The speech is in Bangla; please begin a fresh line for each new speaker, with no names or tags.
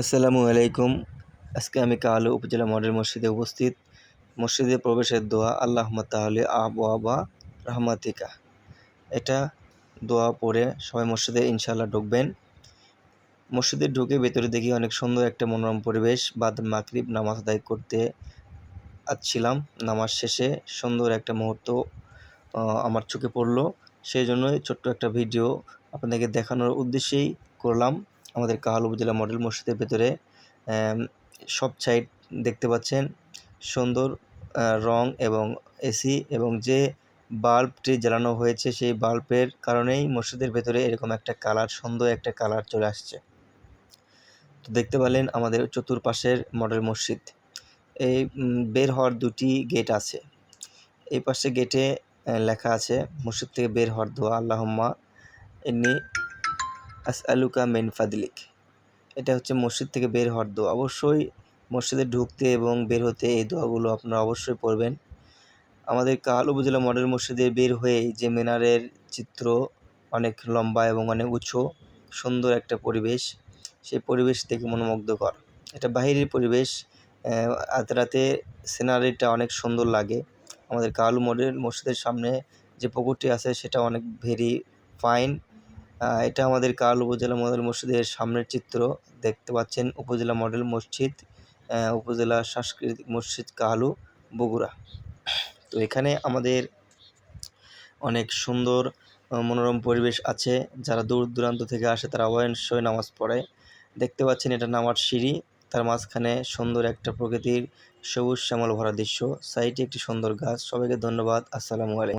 আসসালামু আলাইকুম। আজকে আমি কালো উপজেলা মডেল মসজিদে উপস্থিত। মসজিদে প্রবেশের দোয়া আল্লাহ তাহলে আবু রহমাতিকা। এটা দোয়া পড়ে সবাই মসজিদে ইনশাল্লাহ ঢুকবেন। মসজিদে ঢুকে ভেতরে দেখি অনেক সুন্দর একটা মনোরম পরিবেশ। বাদ মাকরিব নামাজ আদায় করতে আসছিলাম। নামাজ শেষে সুন্দর একটা মুহূর্ত আমার চোখে পড়ল। সেই জন্যই ছোট্ট একটা ভিডিও আপনাদেরকে দেখানোর উদ্দেশ্যেই করলাম। আমাদের কাহাল উপজেলা মডেল মসজিদের ভেতরে সব সাইড দেখতে পাচ্ছেন সুন্দর রং এবং এসি এবং যে বাল্বটি জ্বালানো হয়েছে সেই বাল্বের কারণেই মসজিদের ভেতরে এরকম একটা কালার, সুন্দর একটা কালার চলে আসছে। তো দেখতে পেলেন আমাদের চতুর্পাশের মডেল মসজিদ। এই বের হওয়ার দুটি গেট আছে। এই পাশে গেটে লেখা আছে, মসজিদ থেকে বের হওয়ার দোয়া, আল্লাহম্মা এমনি আস আলুকা মেন ফাদিলিক। এটা হচ্ছে মসজিদ থেকে বের হওয়ার দোয়া। অবশ্যই মসজিদে ঢুকতে এবং বের হতে এই দোয়াগুলো আপনারা অবশ্যই পড়বেন। আমাদের কাল উপজেলা মডেল মসজিদে বের হয়ে যে মিনারের চিত্র অনেক লম্বা এবং অনেক উঁচু, সুন্দর একটা পরিবেশ। সেই পরিবেশ দেখে মনোমুগ্ধকর। এটা বাহিরের পরিবেশ আজ রাতে সিনারিটা অনেক সুন্দর লাগে। আমাদের কালু মডেল মসজিদের সামনে যে পুকুরটি আছে সেটা অনেক ভেরি ফাইন এটা আমাদের কাল উপজেলা মডেল মসজিদের সামনের চিত্র। দেখতে পাচ্ছেন উপজেলা মডেল মসজিদ উপজেলা সাংস্কৃতিক মসজিদ কালু বগুড়া। তো এখানে আমাদের অনেক সুন্দর মনোরম পরিবেশ আছে। যারা দূর দূরান্ত থেকে আসে, তারা অবশ্যই নামাজ পড়ে। দেখতে পাচ্ছেন এটা নামার সিঁড়ি। তার মাঝখানে সুন্দর একটা প্রকৃতির সবুজ শ্যামল ভরা দৃশ্য। সাইডে একটি সুন্দর গাছ। সবাইকে ধন্যবাদ। আসসালামু আলাইকুম।